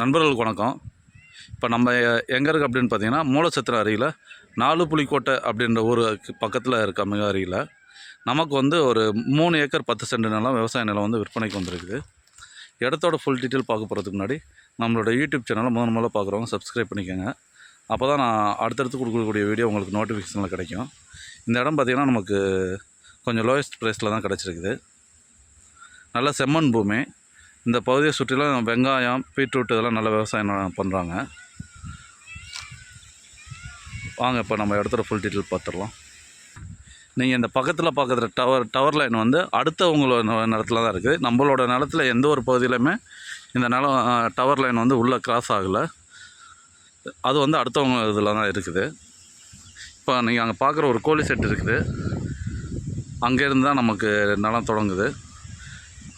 நண்பர்களுக்கு வணக்கம். இப்போ நம்ம எங்கே இருக்குது அப்படின்னு பார்த்தீங்கன்னா மூலச்சத்திரம் அருகில் நாலு புலிக்கோட்டை அப்படின்ற ஊர் பக்கத்தில் இருக்க மிக அருகில் நமக்கு வந்து ஒரு மூணு ஏக்கர் பத்து சென்ட் நிலம் விவசாய நிலம் வந்து விற்பனைக்கு வந்திருக்குது. இடத்தோட ஃபுல் டீட்டெயில் பார்க்க போகிறதுக்கு முன்னாடி நம்மளோட யூடியூப் சேனலை முதன் முதல்ல பார்க்குறவங்க சப்ஸ்கிரைப் பண்ணிக்கோங்க. அப்போ தான் நான் அடுத்தடுத்து கொடுக்கக்கூடிய வீடியோ உங்களுக்கு நோட்டிஃபிகேஷனில் கிடைக்கும். இந்த இடம் பார்த்திங்கன்னா நமக்கு கொஞ்சம் லோயஸ்ட் ப்ரைஸில் தான் கிடச்சிருக்குது. நல்ல செம்மண் பூமி. இந்த பகுதியை சுற்றிலும் வெங்காயம் பீட்ரூட் இதெல்லாம் நல்ல விவசாயம் பண்ணுறாங்க வாங்க இப்போ நம்ம இடத்துல ஃபுல் டீட்டெயில் பார்த்துடலாம் நீங்கள் இந்த பக்கத்தில் பார்க்குற டவர் டவர் லைன் வந்து அடுத்தவங்களோட ந- நிலத்துல தான் இருக்குது. நம்மளோட நிலத்தில் எந்த ஒரு பகுதியிலுமே இந்த நிலம் டவர் லைன் வந்து உள்ளே கிராஸ் ஆகலை. அது வந்து அடுத்தவங்க இதில் தான் இருக்குது. இப்போ நீங்கள் அங்கே பார்க்குற ஒரு கோழி செட் இருக்குது. அங்கேருந்து தான் நமக்கு நிலம் தொடங்குது.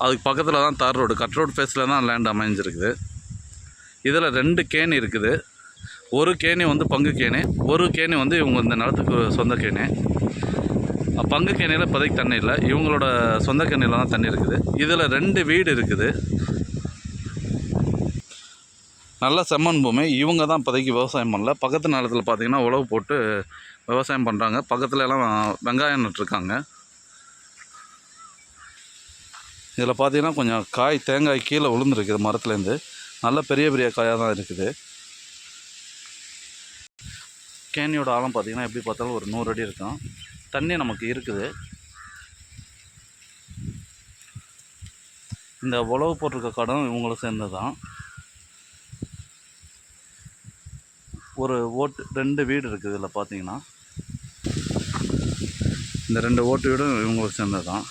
அதுக்கு பக்கத்தில் தான் தார் ரோடு. கட் ரோடு ஃபேஸில் தான் லேண்ட் அமைஞ்சிருக்குது. இதில் ரெண்டு கேணி இருக்குது. ஒரு கேணி வந்து பங்கு கேணி ஒரு கேணி வந்து இவங்க இந்த நிலத்துக்கு சொந்த கேணி. பங்கு கேணியில் இப்போதைக்கு தண்ணி இல்லை. இவங்களோட சொந்த கேணியில் தான் தண்ணி இருக்குது. இதில் ரெண்டு வீடு இருக்குது. நல்ல செம்மண் பூமி. இவங்க தான் இப்போதைக்கு விவசாயம் பண்ணல. பக்கத்து நிலத்தில் பார்த்திங்கன்னா உழவு போட்டு விவசாயம் பண்ணுறாங்க பக்கத்துல எல்லாம் வெங்காயம் நட்டுருக்காங்க. இதில் பார்த்தீங்கன்னா கொஞ்சம் காய் தேங்காய் கீழே விழுந்துருக்குது மரத்துலேருந்து. நல்ல பெரிய பெரிய காயாக தான் இருக்குது. கேணியோட ஆழம் பார்த்தீங்கன்னா எப்படி பார்த்தாலும் ஒரு நூறு அடி இருக்கும். தண்ணி நமக்கு இருக்குது. இந்த உழவு போட்டிருக்க கடன் இவங்களை சேர்ந்தது தான். ஒரு ஓட்டு ரெண்டு வீடு இருக்குது இதில் பார்த்தீங்கன்னா. இந்த ரெண்டு ஓட்டு வீடும் இவங்களுக்கு சேர்ந்தது தான்.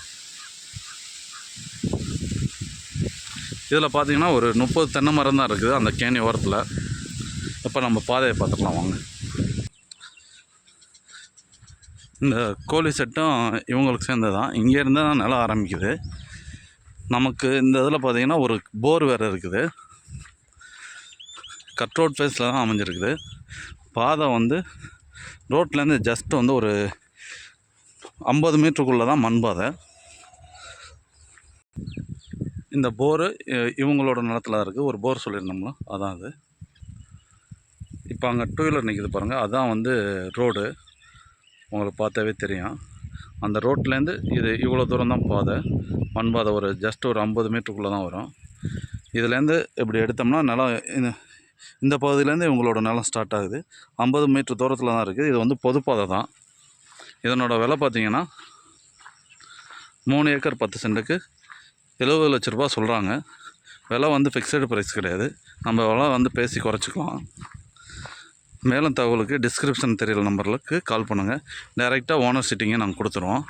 இதில் பார்த்தீங்கன்னா ஒரு முப்பது தென்னை மரம் தான் இருக்குது அந்த கேணி ஓரத்தில். இப்போ நம்ம பாதையை பார்த்துக்கலாம் வாங்க. இந்த கோழி செட்டும் இவங்களுக்கு சேர்ந்தது தான். இங்கேருந்து தான் நிலம் ஆரம்பிக்குது. நமக்கு இந்த இதில் பார்த்திங்கன்னா ஒரு போர் வேறு இருக்குது. கட் ரோட் ஃபேஸில் தான் அமைஞ்சிருக்குது. பாதை வந்து ரோட்லேருந்து ஜஸ்ட் வந்து ஒரு ஐம்பது மீட்டருக்குள்ளே தான் மண் பாதை. இந்த போரு இவங்களோட நிலத்துல இருக்குது ஒரு போர் சொல்லியிருந்தோம்ல அதான் அது. இப்போ அங்கே டூ வீலர் நிற்கிது பாருங்கள் அதான் வந்து ரோடு உங்களுக்கு பார்த்தாவே தெரியும். அந்த ரோட்லேருந்து இது இவ்வளோ தூரம் தான் பாதை. மண் பாதை ஒரு ஜஸ்ட் ஒரு ஐம்பது மீட்டருக்குள்ளே தான் வரும். இதுலேருந்து இப்படி எடுத்தோம்னா நிலம் இந்த இந்த பகுதியிலேருந்து இவங்களோட நிலம் ஸ்டார்ட் ஆகுது. ஐம்பது மீட்டர் தூரத்தில் தான் இருக்குது. இது வந்து பொதுப்பாதை தான். இதனோட விலை பார்த்தீங்கன்னா மூணு ஏக்கர் பத்து சென்ட்டுக்கு எழுபது லட்ச ரூபா சொல்கிறாங்க விலை வந்து ஃபிக்ஸடு ப்ரைஸ் கிடையாது. நம்ம விலை வந்து பேசி குறைச்சிக்கலாம். மேலும் தகவலுக்கு டிஸ்கிரிப்ஷன் தெரியல நம்பருக்கு கால் பண்ணுங்கள் டைரெக்டாக ஓனர் சிட்டிங்கை நாங்கள் கொடுத்துருவோம்.